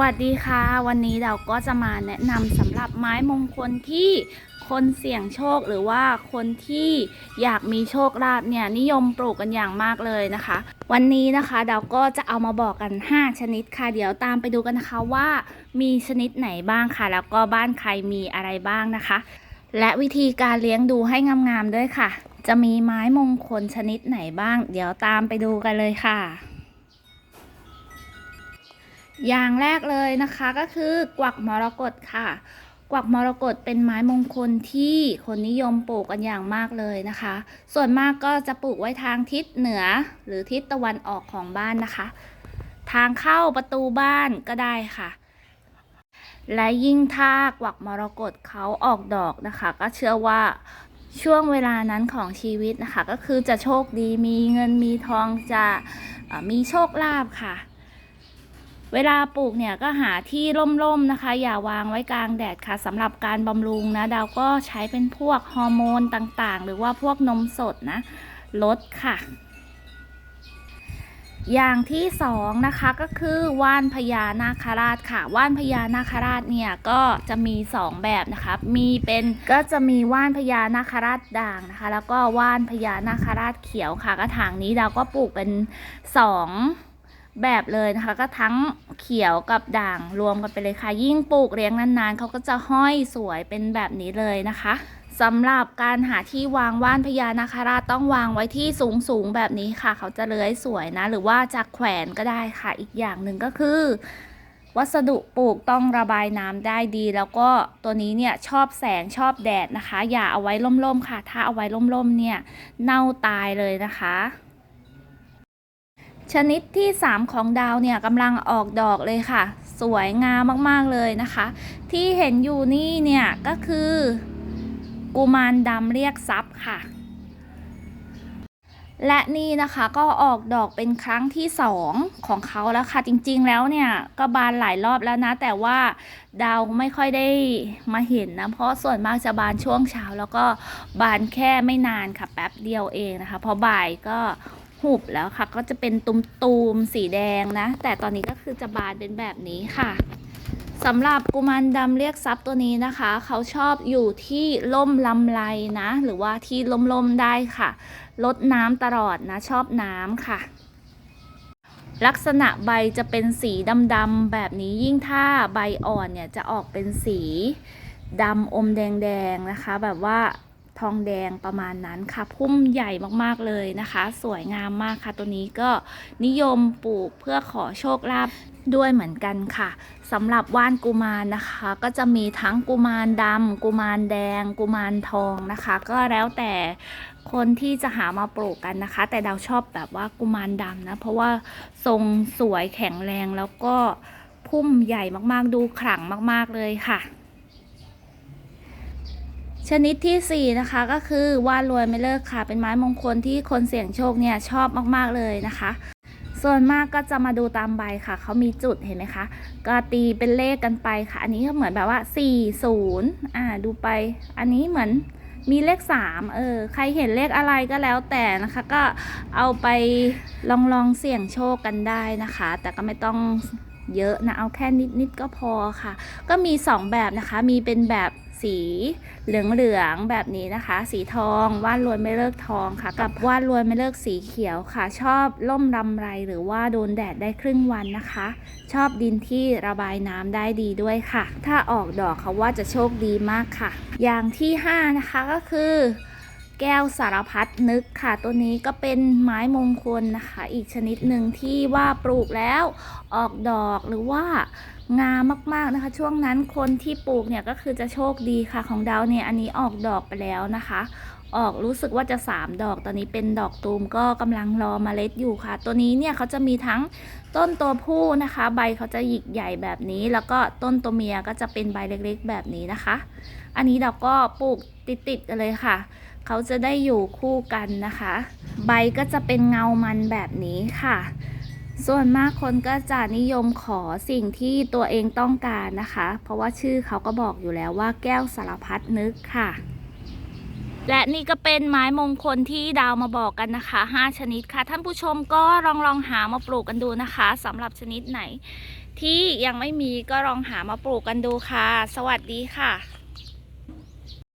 วัสดีค่ะ วันนี้เราก็จะมาแนะนำสำหรับไม้มงคลที่คนเสี่ยงโชคหรือว่าคนที่อยากมีโชคลาภเนี่ยนิยมปลูกกันอย่างมากเลยนะคะ วันนี้นะคะเราก็จะเอามาบอกกัน 5 ชนิดค่ะ เดี๋ยวตามไปดูกันนะคะว่ามีชนิดไหนบ้างค่ะ แล้วก็บ้านใครมีอะไรบ้างนะคะ และวิธีการเลี้ยงดูให้งามๆด้วยค่ะ จะมีไม้มงคลชนิดไหนบ้าง เดี๋ยวตามไปดูกันเลยค่ะ อย่างแรกเลยนะคะก็คือกวักมรกตค่ะ กวักมรกตเป็นไม้มงคลที่คนนิยมปลูกกันอย่างมากเลยนะคะ ส่วนมากก็จะปลูกไว้ทางทิศเหนือหรือทิศตะวันออกของบ้านนะคะ ทางเข้าประตูบ้านก็ได้ค่ะ และยิ่งถ้ากวักมรกตเขาออกดอกนะคะ ก็เชื่อว่าช่วงเวลานั้นของชีวิตนะคะ ก็คือจะโชคดีมีเงินมีทองจะมีโชคลาภค่ะ เวลาปลูกเนี่ยก็หาที่ร่มๆนะคะ อย่าวางไว้กลางแดดค่ะสำหรับการบำรุงนะดาวก็ใช้เป็นพวกฮอร์โมนต่างๆ หรือว่าพวกนมสดนะลดค่ะ อย่างที่สองนะคะก็คือว่านพญานาคราชค่ะ ว่านพญานาคราชเนี่ยก็จะมีสองแบบนะคะมีเป็นก็จะมีว่านพญานาคราชด่างนะคะ แล้วก็ว่านพญานาคราชเขียวค่ะ กระถางนี้เราก็ปลูกเป็นสอง แบบเลยนะคะ ก็ทั้งเขียวกับด่างรวมกันไปเลยค่ะ ยิ่งปลูกเลี้ยงนานๆเขาก็จะห้อยสวยเป็นแบบนี้เลยนะคะสำหรับการหาที่วางว่านพญานาคราชต้องวางไว้ที่สูงๆแบบนี้ค่ะ เขาจะเลื้อยสวยนะ หรือว่าจะแขวนก็ได้ค่ะ อีกอย่างหนึ่งก็คือ วัสดุปลูกต้องระบายน้ำได้ดี แล้วก็ตัวนี้เนี่ยชอบแสงชอบแดดนะคะ อย่าเอาไว้ร่มๆค่ะ ถ้าเอาไว้ร่มๆเนี่ยเน่าตายเลยนะคะ ชนิดที่ 3 ของดาวเนี่ยกำลังออกดอกเลยค่ะ สวยงามมากๆเลยนะคะ ที่เห็นอยู่นี่เนี่ยก็คือ กุมารดำเรียกทรัพย์ค่ะ และนี่นะคะก็ออกดอกเป็นครั้งที่สองของเขาแล้วค่ะ จริงๆแล้วเนี่ยก็บานหลายรอบแล้วนะ แต่ว่าดาวไม่ค่อยได้มาเห็นนะ เพราะส่วนมากจะบานช่วงเช้า แล้วก็บานแค่ไม่นานค่ะแป๊บเดียวเองนะคะ พอบ่ายก็ หุบแล้วค่ะ ก็จะเป็นตุมๆสีแดงนะ แต่ตอนนี้ก็คือจะบานเป็นแบบนี้ค่ะสำหรับกุมารดำเรียกทรัพย์ตัวนี้นะคะ เขาชอบอยู่ที่ล่มลำไรนะ หรือว่าที่ล่มๆได้ค่ะลดน้ำตลอดนะ ชอบน้ำค่ะ ลักษณะใบจะเป็นสีดำๆแบบนี้ยิ่งถ้าใบอ่อนเนี่ยจะออกเป็นสีดำอมแดงๆนะคะ แบบว่า ทองแดงประมาณนั้นค่ะพุ่มใหญ่มากๆเลยนะคะ สวยงามมากค่ะ ตัวนี้ก็นิยมปลูกเพื่อขอโชคลาภด้วยเหมือนกันค่ะสำหรับว่านกุมารนะคะ ก็จะมีทั้งกุมารดำกุมารแดง กุมารทองนะคะ ก็แล้วแต่คนที่จะหามาปลูกกันนะคะ แต่เราชอบแบบว่ากุมารดำนะ เพราะว่าทรงสวยแข็งแรงแล้วก็พุ่มใหญ่มากๆดูขลังมาก ๆเลยค่ะ ชนิดที่ 4 นะคะก็คือว่านรวยไม่เลิกค่ะ เป็นไม้มงคลที่คนเสี่ยงโชคเนี่ยชอบมากๆเลยนะคะ ส่วนมากก็จะมาดูตามใบค่ะ เขามีจุดเห็นไหมคะ ก็ตีเป็นเลขกันไปค่ะ อันนี้ก็เหมือนแบบว่า 40อ่าดูไป อันนี้เหมือนมีเลข 3 เออ ใครเห็นเลขอะไรก็แล้วแต่นะคะ ก็เอาไปลองลองเสี่ยงโชคกันได้นะคะ แต่ก็ไม่ต้องเยอะนะ เอาแค่นิดๆก็พอค่ะ ก็มี 2 แบบนะคะ มีเป็นแบบ สีเหลืองๆแบบนี้นะคะ สีทองว่านรวยไม่เลิกทองค่ะ กับว่านรวยไม่เลิกสีเขียวค่ะ ชอบล่มรำไรหรือว่าโดนแดดได้ครึ่งวันนะคะ ชอบดินที่ระบายน้ำได้ดีด้วยค่ะ ถ้าออกดอกเขาว่าจะโชคดีมากค่ะ อย่างที่ 5 นะคะก็คือแก้วสารพัดนึกค่ะ ตัวนี้ก็เป็นไม้มงคลนะคะ อีกชนิดหนึ่งที่ว่าปลูกแล้วออกดอกหรือว่า งามมากๆนะคะ ช่วงนั้นคนที่ปลูกเนี่ยก็คือจะโชคดีค่ะของดาวเนี่ยอันนี้ออกดอกไปแล้วนะคะ ออกรู้สึกว่าจะ 3 ดอกตอนนี้เป็นดอกตูมก็กำลังรอเมล็ดอยู่ค่ะ ตัวนี้เนี่ยเขาจะมีทั้งต้นตัวผู้นะคะ ใบเขาจะหยิกใหญ่แบบนี้ แล้วก็ต้นตัวเมียก็จะเป็นใบเล็กๆ แบบนี้นะคะ อันนี้เราก็ปลูกติดๆกันเลยค่ะ เขาจะได้อยู่คู่กันนะคะ ใบก็จะเป็นเงามันแบบนี้ค่ะ ส่วนมากคนก็จะนิยมขอสิ่งที่ตัวเองต้องการนะคะ เพราะว่าชื่อเขาก็บอกอยู่แล้วว่าแก้วสารพัดนึกค่ะ และนี่ก็เป็นไม้มงคลที่ดาวมาบอกกันนะคะ 5 ชนิดค่ะ ท่านผู้ชมก็ลองลองหามาปลูกกันดูนะคะสำหรับชนิดไหน ที่ยังไม่มีก็ลองหามาปลูกกันดูค่ะ สวัสดีค่ะ